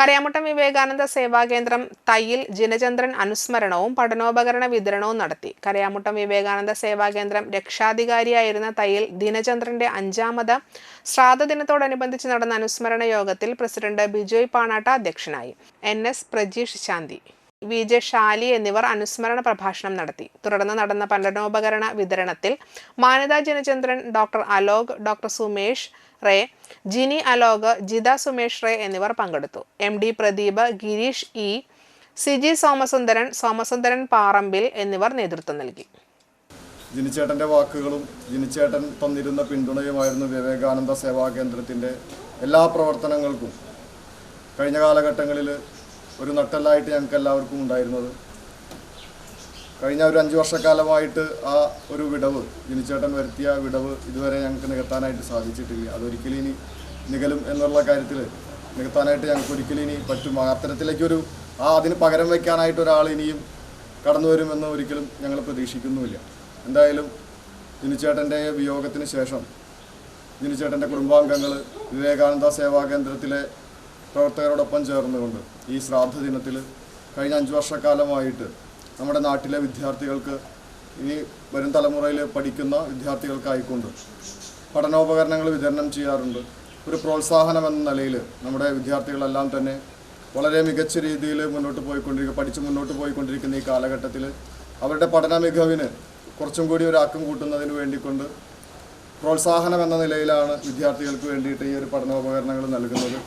കരയാമുട്ടം വിവേകാനന്ദ സേവാകേന്ദ്രം തയ്യിൽ ജിനചന്ദ്രൻ അനുസ്മരണവും പഠനോപകരണ വിതരണവും നടത്തി. കരയാമുട്ടം വിവേകാനന്ദ സേവാകേന്ദ്രം രക്ഷാധികാരിയായിരുന്ന തയ്യിൽ ദിനചന്ദ്രന്റെ അഞ്ചാമത് ശ്രാദ്ധ ദിനത്തോടനുബന്ധിച്ച് നടന്ന അനുസ്മരണ യോഗത്തിൽ പ്രസിഡന്റ് ബിജോയ് പാണാട്ട അധ്യക്ഷനായി. N. S. Prajeesh Shanthi. V J Shali എന്നിവർ അനുസ്മരണ പ്രഭാഷണം നടത്തി. തുടർന്ന് നടന്ന പഠനോപകരണ വിതരണത്തിൽ Manatha Janachandran doctor Alok doctor Sumesh ray Jini Alok Jitha Sumesh ray എന്നിവർ പങ്കെടുത്തു. M D Pradeep Girish E Siji Somasundaran Somasundaran Parambil എന്നിവർ നേതൃത്വം നൽകി. ജിനിച്ചേട്ടന്റെ വാക്കുകളും ജിനിച്ചേട്ടൻ തന്നിരുന്ന പിന്തുണയുമായിരുന്നു വിവേകാനന്ദ സേവാ കേന്ദ്രത്തിന്റെ എല്ലാ പ്രവർത്തനങ്ങൾക്കും. കഴിഞ്ഞ കാലഘട്ടങ്ങളിൽ ഒരു നട്ടല്ലായിട്ട് ഞങ്ങൾക്ക് എല്ലാവർക്കും ഉണ്ടായിരുന്നത്. കഴിഞ്ഞ ഒരു അഞ്ച് വർഷക്കാലമായിട്ട് ആ ഒരു വിടവ് ജിനിച്ചേട്ടൻ വരുത്തിയ വിടവ് ഇതുവരെ ഞങ്ങൾക്ക് നികത്താനായിട്ട് സാധിച്ചിട്ടില്ല. അതൊരിക്കലും ഇനി നികലും എന്നുള്ള കാര്യത്തിൽ നികത്താനായിട്ട് ഞങ്ങൾക്ക് ഒരിക്കലും ഇനി പറ്റും. അത്തരത്തിലേക്കൊരു ആ അതിന് പകരം വയ്ക്കാനായിട്ട് ഒരാൾ ഇനിയും കടന്നു വരുമെന്ന് ഒരിക്കലും ഞങ്ങൾ പ്രതീക്ഷിക്കുന്നുമില്ല. എന്തായാലും ജിനിച്ചേട്ടന്റെ വിയോഗത്തിന് ശേഷം ജിനിച്ചേട്ടന്റെ കുടുംബാംഗങ്ങൾ വിവേകാനന്ദ സേവാ കേന്ദ്രത്തിലെ പ്രവർത്തകരോടൊപ്പം ചേർന്നുകൊണ്ട് ഈ ശ്രാദ്ധ ദിനത്തിൽ കഴിഞ്ഞ അഞ്ച് വർഷക്കാലമായിട്ട് നമ്മുടെ നാട്ടിലെ വിദ്യാർത്ഥികൾക്ക് ഇനി വരും തലമുറയിൽ പഠിക്കുന്ന വിദ്യാർത്ഥികൾക്കായിക്കൊണ്ട് പഠനോപകരണങ്ങൾ വിതരണം ചെയ്യാറുണ്ട്. ഒരു പ്രോത്സാഹനം എന്ന നിലയിൽ നമ്മുടെ വിദ്യാർത്ഥികളെല്ലാം തന്നെ വളരെ മികച്ച രീതിയിൽ മുന്നോട്ട് പോയിക്കൊണ്ടിരിക്കുക പഠിച്ച് മുന്നോട്ട് പോയിക്കൊണ്ടിരിക്കുന്ന ഈ കാലഘട്ടത്തിൽ അവരുടെ പഠന മികവിന് കുറച്ചും കൂടി ഒരു ആക്കം കൂട്ടുന്നതിന് വേണ്ടിക്കൊണ്ട് പ്രോത്സാഹനം എന്ന നിലയിലാണ് വിദ്യാർത്ഥികൾക്ക് വേണ്ടിയിട്ട് ഈ ഒരു പഠനോപകരണങ്ങൾ നൽകുന്നത്.